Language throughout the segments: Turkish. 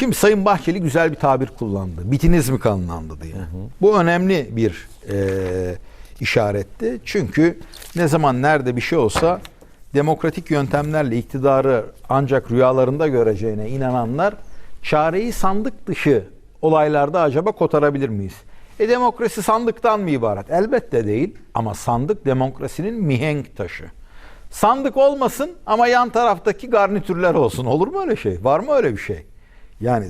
Şimdi Sayın Bahçeli güzel bir tabir kullandı. Bitiniz mi kanlandı diye. Bu önemli bir e, işaretti. Çünkü ne zaman nerede bir şey olsa demokratik yöntemlerle iktidarı ancak rüyalarında göreceğine inananlar çareyi sandık dışı olaylarda acaba kotarabilir miyiz? E demokrasi sandıktan mı ibaret? Elbette değil ama sandık demokrasinin mihenk taşı. Sandık olmasın ama yan taraftaki garnitürler olsun. Olur mu öyle şey? Var mı öyle bir şey? Yani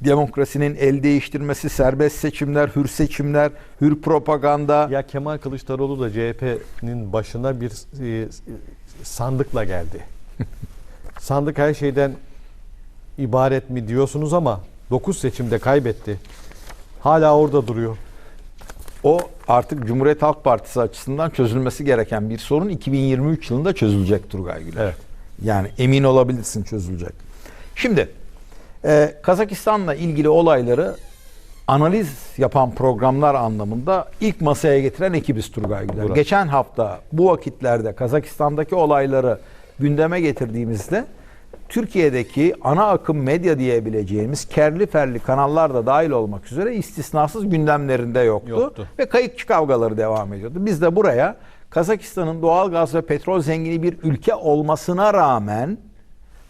demokrasinin el değiştirmesi, serbest seçimler, hür seçimler, hür propaganda. Ya Kemal Kılıçdaroğlu da CHP'nin başına bir e, sandıkla geldi. Sandık her şeyden ibaret mi diyorsunuz ama 9 seçimde kaybetti. Hala orada duruyor. O artık Cumhuriyet Halk Partisi açısından çözülmesi gereken bir sorun 2023 yılında çözülecek Turgay Güler. Evet. Yani emin olabilirsin çözülecek. Şimdi e, Kazakistan'la ilgili olayları analiz yapan programlar anlamında ilk masaya getiren ekibiz Turgay Güler. Bravo. Geçen hafta bu vakitlerde Kazakistan'daki olayları gündeme getirdiğimizde Türkiye'deki ana akım medya diyebileceğimiz kerli ferli kanallar da dahil olmak üzere istisnasız gündemlerinde yoktu. Yoktu. Ve kayıkçı kavgaları devam ediyordu. Biz de buraya Kazakistan'ın doğal gaz ve petrol zengini bir ülke olmasına rağmen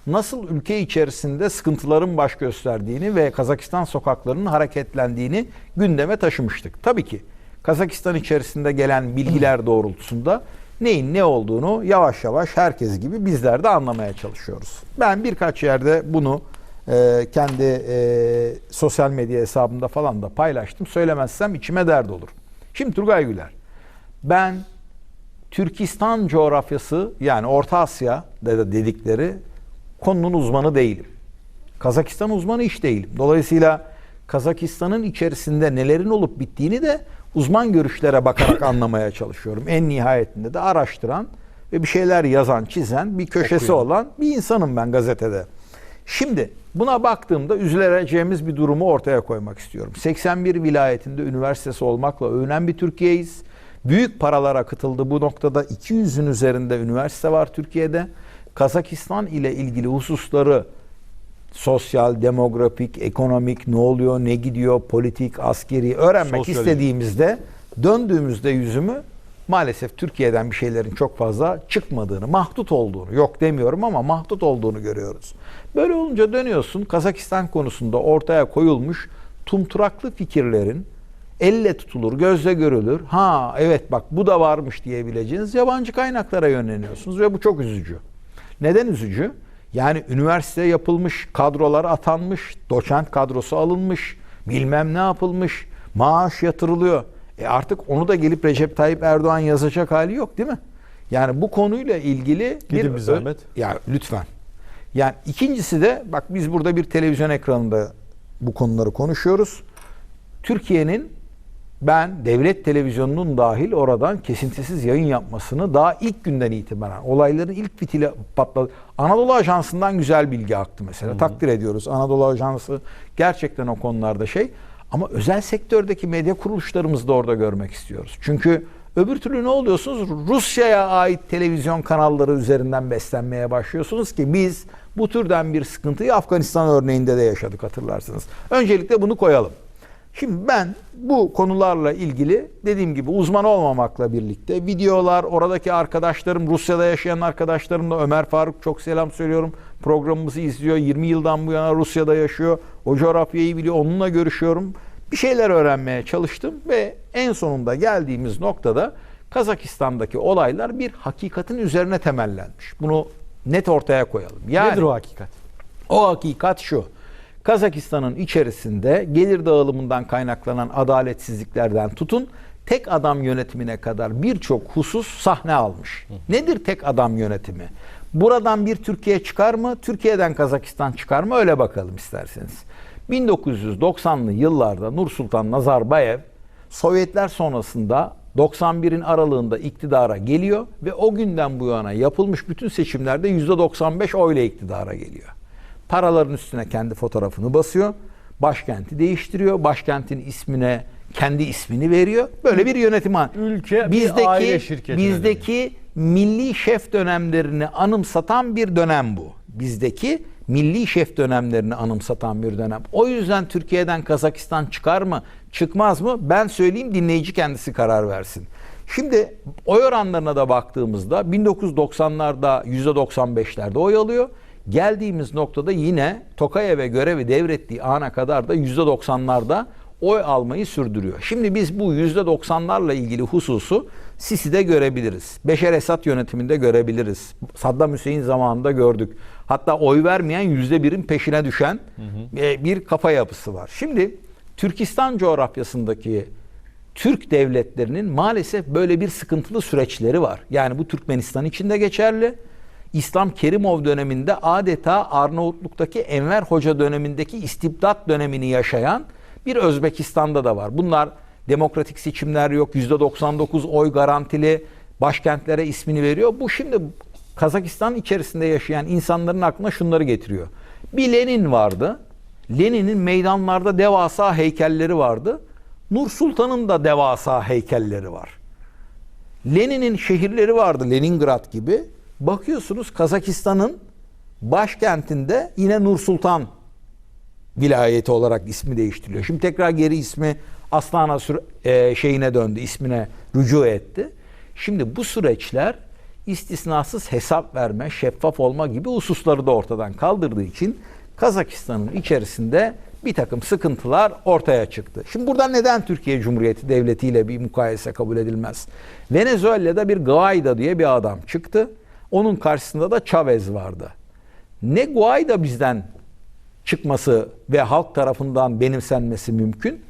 nasıl ülke içerisinde sıkıntıların baş gösterdiğini ve Kazakistan sokaklarının hareketlendiğini gündeme taşımıştık. Tabii ki Kazakistan içerisinde gelen bilgiler doğrultusunda neyin ne olduğunu yavaş yavaş herkes gibi bizler de anlamaya çalışıyoruz. Ben birkaç yerde bunu e, kendi e, sosyal medya hesabımda falan da paylaştım. Söylemezsem içime dert olur. Şimdi Turgay Güler, ben Türkistan coğrafyası yani Orta Asya de- dedikleri konunun uzmanı değilim. Kazakistan uzmanı hiç değilim. Dolayısıyla Kazakistan'ın içerisinde nelerin olup bittiğini de uzman görüşlere bakarak anlamaya çalışıyorum. En nihayetinde de araştıran ve bir şeyler yazan, çizen, bir köşesi Okuyan. olan bir insanım ben gazetede. Şimdi buna baktığımda üzüleceğimiz bir durumu ortaya koymak istiyorum. 81 vilayetinde üniversitesi olmakla övünen bir Türkiye'yiz. Büyük paralar akıtıldı bu noktada. 200'ün üzerinde üniversite var Türkiye'de. Kazakistan ile ilgili hususları sosyal, demografik, ekonomik ne oluyor, ne gidiyor, politik, askeri öğrenmek Sosyoloji. istediğimizde döndüğümüzde yüzümü maalesef Türkiye'den bir şeylerin çok fazla çıkmadığını, mahdut olduğunu, yok demiyorum ama mahdut olduğunu görüyoruz. Böyle olunca dönüyorsun Kazakistan konusunda ortaya koyulmuş tumturaklı fikirlerin elle tutulur, gözle görülür. Ha evet bak bu da varmış diyebileceğiniz yabancı kaynaklara yönleniyorsunuz ve bu çok üzücü. Neden üzücü? Yani üniversite yapılmış, kadrolar atanmış, doçent kadrosu alınmış, bilmem ne yapılmış, maaş yatırılıyor. E artık onu da gelip Recep Tayyip Erdoğan yazacak hali yok değil mi? Yani bu konuyla ilgili Gidin bir zahmet. Ya lütfen. Yani ikincisi de bak biz burada bir televizyon ekranında bu konuları konuşuyoruz. Türkiye'nin ben devlet televizyonunun dahil oradan kesintisiz yayın yapmasını daha ilk günden itibaren olayların ilk fitili patladı. Anadolu Ajansı'ndan güzel bilgi aktı mesela. Takdir ediyoruz. Anadolu Ajansı gerçekten o konularda şey. Ama özel sektördeki medya kuruluşlarımızı da orada görmek istiyoruz. Çünkü öbür türlü ne oluyorsunuz? Rusya'ya ait televizyon kanalları üzerinden beslenmeye başlıyorsunuz ki biz bu türden bir sıkıntıyı Afganistan örneğinde de yaşadık hatırlarsınız. Öncelikle bunu koyalım. Şimdi ben bu konularla ilgili dediğim gibi uzman olmamakla birlikte videolar, oradaki arkadaşlarım, Rusya'da yaşayan arkadaşlarımla Ömer Faruk çok selam söylüyorum. Programımızı izliyor. 20 yıldan bu yana Rusya'da yaşıyor. O coğrafyayı biliyor. Onunla görüşüyorum. Bir şeyler öğrenmeye çalıştım ve en sonunda geldiğimiz noktada Kazakistan'daki olaylar bir hakikatin üzerine temellenmiş. Bunu net ortaya koyalım. Yani Nedir o hakikat? o hakikat şu. Kazakistan'ın içerisinde gelir dağılımından kaynaklanan adaletsizliklerden tutun tek adam yönetimine kadar birçok husus sahne almış. Nedir tek adam yönetimi? Buradan bir Türkiye çıkar mı? Türkiye'den Kazakistan çıkar mı? Öyle bakalım isterseniz. 1990'lı yıllarda Nursultan Nazarbayev Sovyetler sonrasında 91'in aralığında iktidara geliyor ve o günden bu yana yapılmış bütün seçimlerde %95 oyla iktidara geliyor. Paraların üstüne kendi fotoğrafını basıyor. Başkenti değiştiriyor. Başkentin ismine kendi ismini veriyor. Böyle bir yönetim. Ülke bir aile şirketine bizdeki milli şef dönemlerini anımsatan bir dönem bu. Bizdeki milli şef dönemlerini anımsatan bir dönem. O yüzden Türkiye'den Kazakistan çıkar mı, çıkmaz mı? Ben söyleyeyim dinleyici kendisi karar versin. Şimdi oy oranlarına da baktığımızda 1990'larda %95'lerde oy alıyor. Geldiğimiz noktada yine Tokayev'e görevi devrettiği ana kadar da %90'larda oy almayı sürdürüyor. Şimdi biz bu %90'larla ilgili hususu Sisi'de görebiliriz. Beşer Esad yönetiminde görebiliriz. Saddam Hüseyin zamanında gördük. Hatta oy vermeyen %1'in peşine düşen e, bir kafa yapısı var. Şimdi Türkistan coğrafyasındaki Türk devletlerinin maalesef böyle bir sıkıntılı süreçleri var. Yani bu Türkmenistan için de geçerli. İslam Kerimov döneminde adeta Arnavutluk'taki Enver Hoca dönemindeki istibdat dönemini yaşayan bir Özbekistan'da da var. Bunlar demokratik seçimler yok, %99 oy garantili başkentlere ismini veriyor. Bu şimdi Kazakistan içerisinde yaşayan insanların aklına şunları getiriyor. Bir Lenin vardı. Lenin'in meydanlarda devasa heykelleri vardı. Nur Sultan'ın da devasa heykelleri var. Lenin'in şehirleri vardı Leningrad gibi. Bakıyorsunuz Kazakistan'ın başkentinde yine Nur Sultan vilayeti olarak ismi değiştiriliyor. Şimdi tekrar geri ismi Astana sür- e, şeyine döndü, ismine rücu etti. Şimdi bu süreçler istisnasız hesap verme, şeffaf olma gibi hususları da ortadan kaldırdığı için Kazakistan'ın içerisinde bir takım sıkıntılar ortaya çıktı. Şimdi buradan neden Türkiye Cumhuriyeti Devleti ile bir mukayese kabul edilmez? Venezuela'da bir Guaida diye bir adam çıktı. Onun karşısında da Chavez vardı. Ne Guaida bizden çıkması ve halk tarafından benimsenmesi mümkün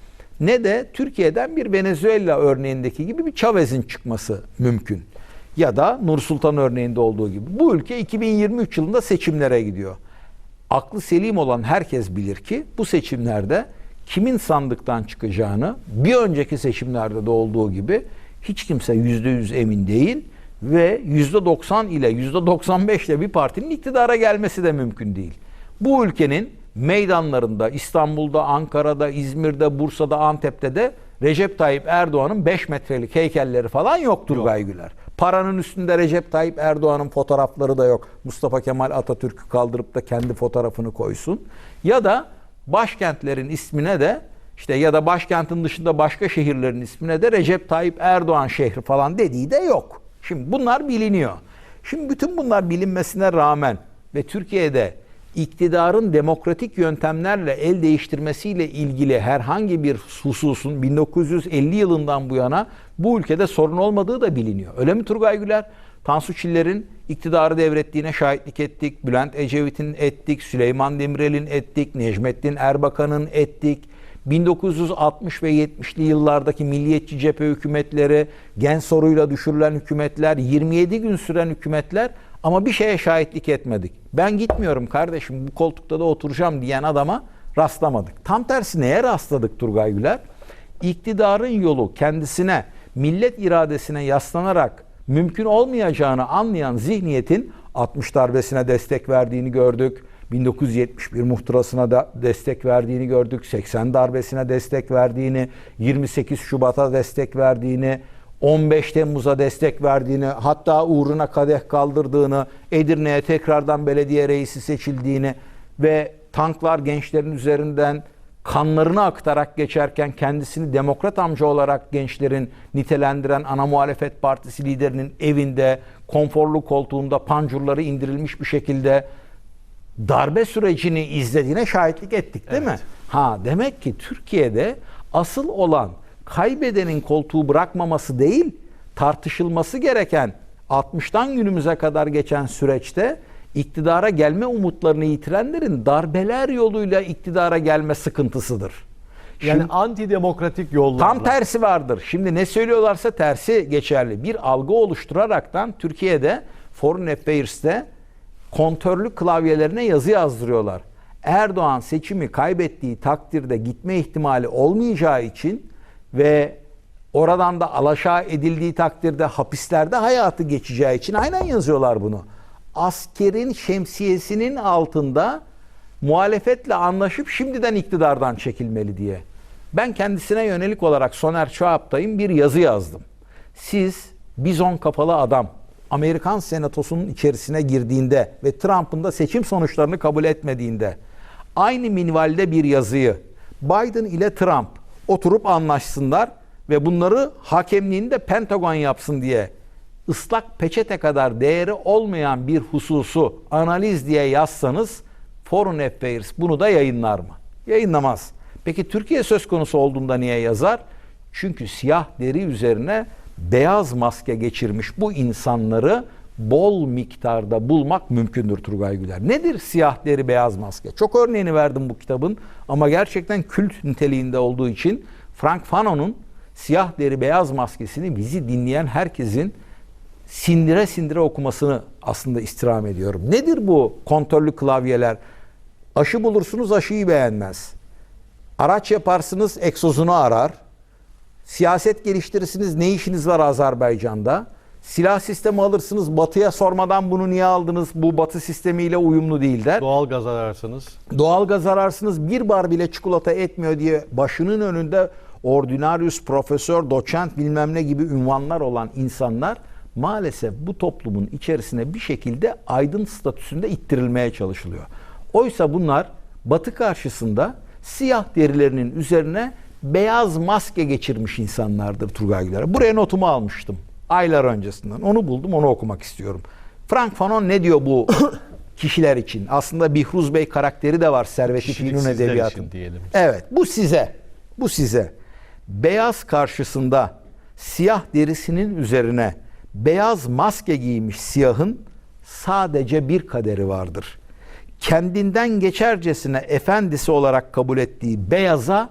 ne de Türkiye'den bir Venezuela örneğindeki gibi bir Chavez'in çıkması mümkün. Ya da Nur Sultan örneğinde olduğu gibi. Bu ülke 2023 yılında seçimlere gidiyor. Aklı selim olan herkes bilir ki bu seçimlerde kimin sandıktan çıkacağını bir önceki seçimlerde de olduğu gibi hiç kimse %100 emin değil ve %90 ile %95 ile bir partinin iktidara gelmesi de mümkün değil. Bu ülkenin meydanlarında İstanbul'da, Ankara'da, İzmir'de, Bursa'da, Antep'te de Recep Tayyip Erdoğan'ın 5 metrelik heykelleri falan yok Turgay Güler. Paranın üstünde Recep Tayyip Erdoğan'ın fotoğrafları da yok. Mustafa Kemal Atatürk'ü kaldırıp da kendi fotoğrafını koysun. Ya da başkentlerin ismine de işte ya da başkentin dışında başka şehirlerin ismine de Recep Tayyip Erdoğan şehri falan dediği de yok. Şimdi bunlar biliniyor. Şimdi bütün bunlar bilinmesine rağmen ve Türkiye'de iktidarın demokratik yöntemlerle el değiştirmesiyle ilgili herhangi bir hususun 1950 yılından bu yana bu ülkede sorun olmadığı da biliniyor. Öyle mi Turgay Güler? Tansu Çiller'in iktidarı devrettiğine şahitlik ettik. Bülent Ecevit'in ettik. Süleyman Demirel'in ettik. Necmettin Erbakan'ın ettik. 1960 ve 70'li yıllardaki milliyetçi cephe hükümetleri, gen soruyla düşürülen hükümetler, 27 gün süren hükümetler ama bir şeye şahitlik etmedik. Ben gitmiyorum kardeşim bu koltukta da oturacağım diyen adama rastlamadık. Tam tersi neye rastladık Turgay Güler? İktidarın yolu kendisine, millet iradesine yaslanarak mümkün olmayacağını anlayan zihniyetin 60 darbesine destek verdiğini gördük. 1971 muhtırasına da destek verdiğini gördük. 80 darbesine destek verdiğini, 28 Şubat'a destek verdiğini, 15 Temmuz'a destek verdiğini, hatta uğruna kadeh kaldırdığını, Edirne'ye tekrardan belediye reisi seçildiğini ve tanklar gençlerin üzerinden kanlarını aktarak geçerken kendisini demokrat amca olarak gençlerin nitelendiren ana muhalefet partisi liderinin evinde konforlu koltuğunda pancurları indirilmiş bir şekilde darbe sürecini izlediğine şahitlik ettik değil mi? Ha demek ki Türkiye'de asıl olan kaybedenin koltuğu bırakmaması değil, tartışılması gereken 60'tan günümüze kadar geçen süreçte iktidara gelme umutlarını yitirenlerin darbeler yoluyla iktidara gelme sıkıntısıdır. Yani Şimdi- antidemokratik yollarla. Tam tersi vardır. Şimdi ne söylüyorlarsa tersi geçerli. Bir algı oluşturaraktan Türkiye'de Foreign Affairs'te kontörlü klavyelerine yazı yazdırıyorlar. Erdoğan seçimi kaybettiği takdirde gitme ihtimali olmayacağı için ve oradan da alaşağı edildiği takdirde hapislerde hayatı geçeceği için aynen yazıyorlar bunu. Askerin şemsiyesinin altında muhalefetle anlaşıp şimdiden iktidardan çekilmeli diye. Ben kendisine yönelik olarak Soner Çoğap'tayım bir yazı yazdım. Siz bizon kapalı adam, Amerikan Senatosu'nun içerisine girdiğinde ve Trump'ın da seçim sonuçlarını kabul etmediğinde aynı minvalde bir yazıyı Biden ile Trump oturup anlaşsınlar ve bunları hakemliğini de Pentagon yapsın diye ıslak peçete kadar değeri olmayan bir hususu analiz diye yazsanız Foreign Affairs bunu da yayınlar mı? Yayınlamaz. Peki Türkiye söz konusu olduğunda niye yazar? Çünkü siyah deri üzerine beyaz maske geçirmiş bu insanları bol miktarda bulmak mümkündür Turgay Güler. Nedir siyah deri beyaz maske? Çok örneğini verdim bu kitabın ama gerçekten kült niteliğinde olduğu için Frank Fanon'un siyah deri beyaz maskesini bizi dinleyen herkesin sindire sindire okumasını aslında istirham ediyorum. Nedir bu kontörlü klavyeler? Aşı bulursunuz aşıyı beğenmez. Araç yaparsınız egzozunu arar. Siyaset geliştirirsiniz ne işiniz var Azerbaycan'da? Silah sistemi alırsınız batıya sormadan bunu niye aldınız? Bu batı sistemiyle uyumlu değil der. Doğal gaz ararsınız. Doğalgaz ararsınız bir bar bile çikolata etmiyor diye başının önünde ordinarius, profesör, doçent bilmem ne gibi ünvanlar olan insanlar maalesef bu toplumun içerisine bir şekilde aydın statüsünde ittirilmeye çalışılıyor. Oysa bunlar batı karşısında siyah derilerinin üzerine beyaz maske geçirmiş insanlardır Turgay Güler. Buraya notumu almıştım aylar öncesinden. Onu buldum onu okumak istiyorum. Frank Fanon ne diyor bu kişiler için? Aslında Bihruz Bey karakteri de var Servet-i için diyelim. Evet bu size. Bu size. Beyaz karşısında siyah derisinin üzerine beyaz maske giymiş siyahın sadece bir kaderi vardır. Kendinden geçercesine efendisi olarak kabul ettiği beyaza